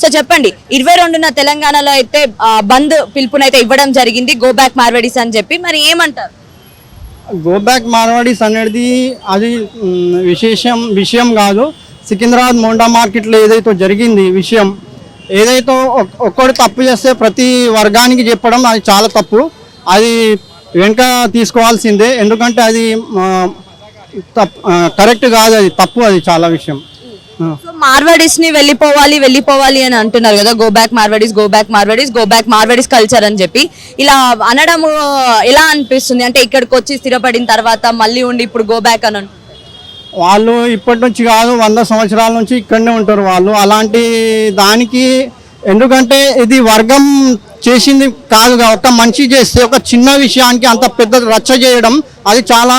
So చెప్పండి ఇరవై రెండున తెలంగాణలో అయితే బంద్ పిలుపునైతే ఇవ్వడం జరిగింది. గో బ్యాక్ మార్వడీస్ అని చెప్పి. మరి ఏమంటారు? గో బ్యాక్ మార్వాడీస్ అనేది అది విశేషం విషయం కాదు. సికింద్రాబాద్ మోండా మార్కెట్లో ఏదైతే జరిగింది విషయం ఏదైతే ఒక్కడు తప్పు చేస్తే ప్రతి వర్గానికి చెప్పడం అది చాలా తప్పు. అది వెనుక తీసుకోవాల్సిందే. ఎందుకంటే అది తప్పు కరెక్ట్ కాదు అది తప్పు అది చాలా విషయం. సో మార్వడీస్ని వెళ్ళిపోవాలి వెళ్ళిపోవాలి అని అంటున్నారు కదా go back Marwadis go back Marwadis go back Marwadis culture అని చెప్పి. ఇలా అనడం ఎలా అనిపిస్తుంది? అంటే ఇక్కడికి వచ్చి స్థిరపడిన తర్వాత మళ్ళీ ఉండి ఇప్పుడు గో బ్యాక్ అని. వాళ్ళు ఇప్పటి నుంచి కాదు వంద సంవత్సరాల నుంచి ఇక్కడనే ఉంటారు వాళ్ళు. అలాంటి దానికి ఎందుకంటే ఇది వర్గం చేసింది కాదు ఒక మంచి చేస్తే ఒక చిన్న విషయానికి అంత పెద్ద రచ్చ చేయడం అది చాలా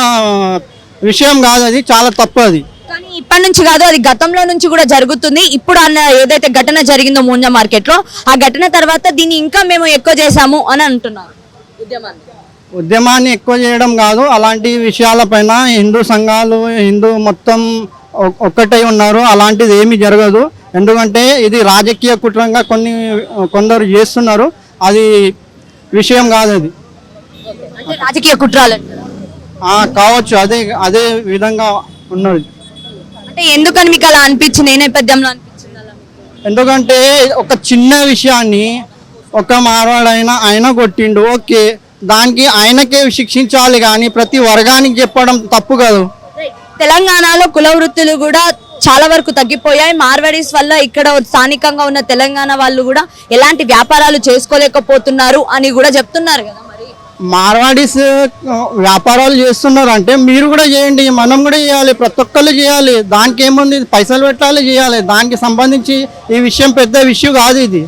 విషయం కాదు అది చాలా తప్పు అది. ఇప్పటి నుంచి కాదు అది గతంలో నుంచి కూడా జరుగుతుంది. ఇప్పుడు అన్న ఏదైతే ఘటన జరిగిందో మూంజ మార్కెట్లో ఆ ఘటన తర్వాత దీన్ని ఇంకా మేము ఎక్కువ చేశాము అని అంటున్నారు ఉద్యమాన్ని. ఉద్యమాన్ని ఎక్కువ చేయడం కాదు అలాంటి విషయాలపైన హిందూ సంఘాలు హిందూ మొత్తం ఒక్కటై ఉన్నారు. అలాంటిది ఏమీ జరగదు. ఎందుకంటే ఇది రాజకీయ కుట్రంగా కొన్ని కొందరు చేస్తున్నారు. అది విషయం కాదు అది. రాజకీయ కుట్రాలు కావచ్చు. అదే అదే విధంగా ఉన్నది. అంటే ఎందుకని మీకు అలా అనిపించింది? ఏ నేపథ్యంలో అనిపించింది అలా మీకు? ఎందుకంటే ఒక చిన్న విషయాన్ని ఒక మారవాడైనా ఆయన కొట్టిండు ఓకే. దానికి ఆయనకే శిక్షించాలి కానీ ప్రతి వర్గానికి చెప్పడం తప్పు కాదు. తెలంగాణలో కుల వృత్తులు కూడా చాలా వరకు తగ్గిపోయాయి. మార్వాడీస్ వల్ల ఇక్కడ స్థానికంగా ఉన్న తెలంగాణ వాళ్ళు కూడా ఎలాంటి వ్యాపారాలు చేసుకోలేకపోతున్నారు అని కూడా చెప్తున్నారు కదా మార్వాడీస్ వ్యాపారాలు చేస్తున్నారు అంటే మీరు కూడా చేయండి మనం కూడా చేయాలి ప్రతి ఒక్కళ్ళు చేయాలి. దానికి ఏముంది? పైసలు పెట్టాలి చేయాలి. దానికి సంబంధించి ఈ విషయం పెద్ద విషయం కాదు ఇది.